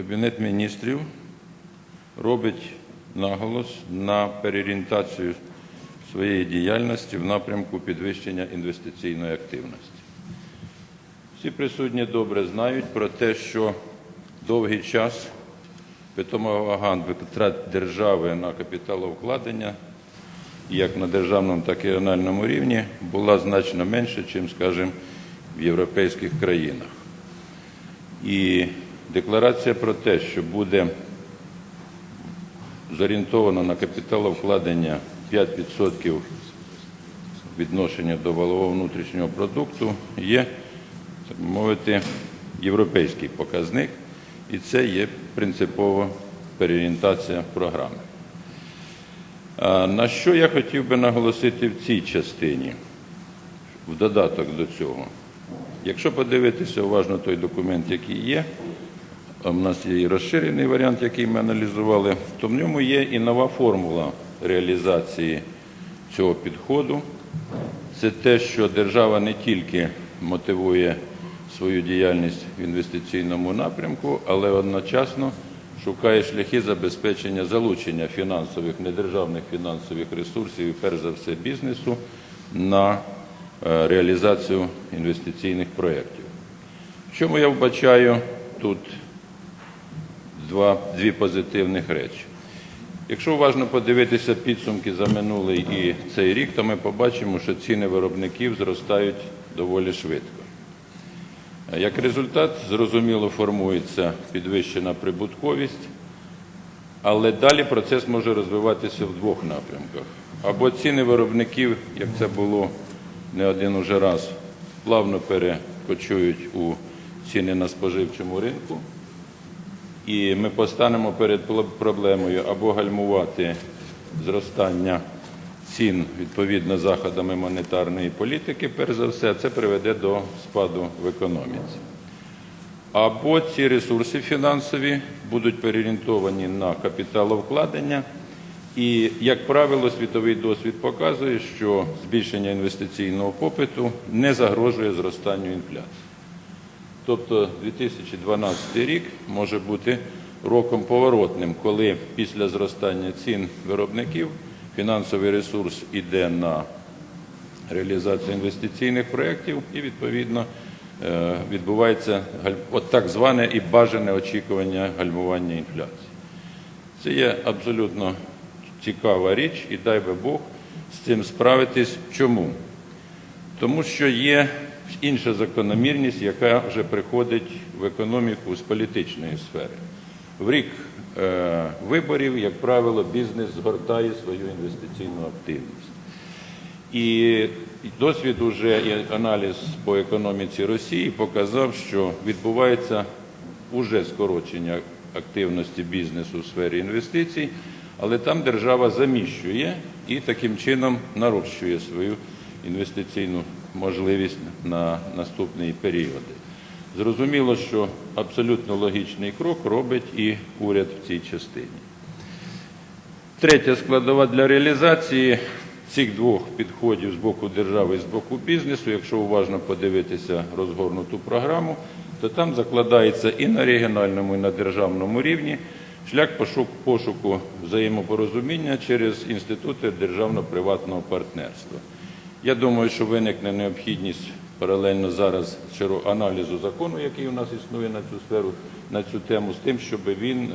Кабінет міністрів робить наголос на переорієнтацію своєї діяльності в напрямку підвищення інвестиційної активності. Всі присутні добре знають про те, що довгий час питома вага витрат держави на капіталовкладення як на державному, так і регіональному рівні була значно менше, ніж, скажімо, в європейських країнах. І декларація про те, що буде зорієнтовано на капіталовкладення 5% відношення до валового внутрішнього продукту, є, так би мовити, європейський показник, і це є принципова переорієнтація програми. На що я хотів би наголосити в цій частині, в додаток до цього. Якщо подивитися уважно той документ, який є, а в нас є і розширений варіант, який ми аналізували, то в ньому є і нова формула реалізації цього підходу. Це те, що держава не тільки мотивує свою діяльність в інвестиційному напрямку, але одночасно шукає шляхи забезпечення залучення фінансових, недержавних фінансових ресурсів, і перш за все бізнесу, на е, реалізацію інвестиційних проєктів. В чому я вбачаю тут два, дві позитивних речі? Якщо уважно подивитися підсумки за минулий і цей рік, то ми побачимо, що ціни виробників зростають доволі швидко. Як результат, зрозуміло, формується підвищена прибутковість, але далі процес може розвиватися в двох напрямках. Або ціни виробників, як це було не один уже раз, плавно перекочують у ціни на споживчому ринку, і ми постанемо перед проблемою або гальмувати зростання цін відповідно заходами монетарної політики, перш за все, це приведе до спаду в економіці. Або ці ресурси фінансові будуть переорієнтовані на капіталовкладення. І, як правило, світовий досвід показує, що збільшення інвестиційного попиту не загрожує зростанню інфляції. Тобто 2012 рік може бути роком поворотним, коли після зростання цін виробників фінансовий ресурс йде на реалізацію інвестиційних проєктів і, відповідно, е, відбувається от так зване і бажане очікування гальмування інфляції. Це є абсолютно цікава річ, і дай би Бог з цим справитись. Чому? Тому що є інша закономірність, яка вже приходить в економіку з політичної сфери. В рік е, виборів, як правило, бізнес згортає свою інвестиційну активність. І досвід уже і аналіз по економіці Росії показав, що відбувається уже скорочення активності бізнесу в сфері інвестицій, але там держава заміщує і таким чином нарощує свою інвестиційну можливість на наступні періоди. Зрозуміло, що абсолютно логічний крок робить і уряд в цій частині. Третя складова для реалізації цих двох підходів з боку держави і з боку бізнесу, якщо уважно подивитися розгорнуту програму, то там закладається і на регіональному, і на державному рівні шлях пошуку взаємопорозуміння через інститути державно-приватного партнерства. Я думаю, що виникне необхідність паралельно зараз аналізу закону, який у нас існує на цю сферу, на цю тему, з тим, щоб він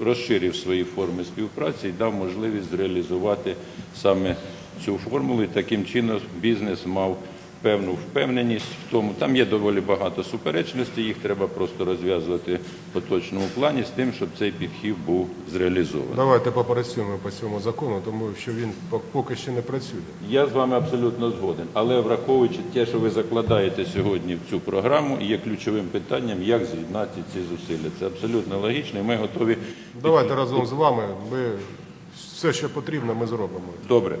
розширив свої форми співпраці і дав можливість зреалізувати саме цю формулу. І таким чином бізнес мав певну впевненість в тому. Там є доволі багато суперечностей, їх треба просто розв'язувати в поточному плані з тим, щоб цей підхід був зреалізований. Давайте попрацюємо по цьому закону, тому що він поки ще не працює. Я з вами абсолютно згоден, але враховуючи те, що ви закладаєте сьогодні в цю програму, є ключовим питанням, як з'єднати ці зусилля. Це абсолютно логічно, і ми готові. Давайте разом з вами. Ми все, що потрібно, ми зробимо. Добре.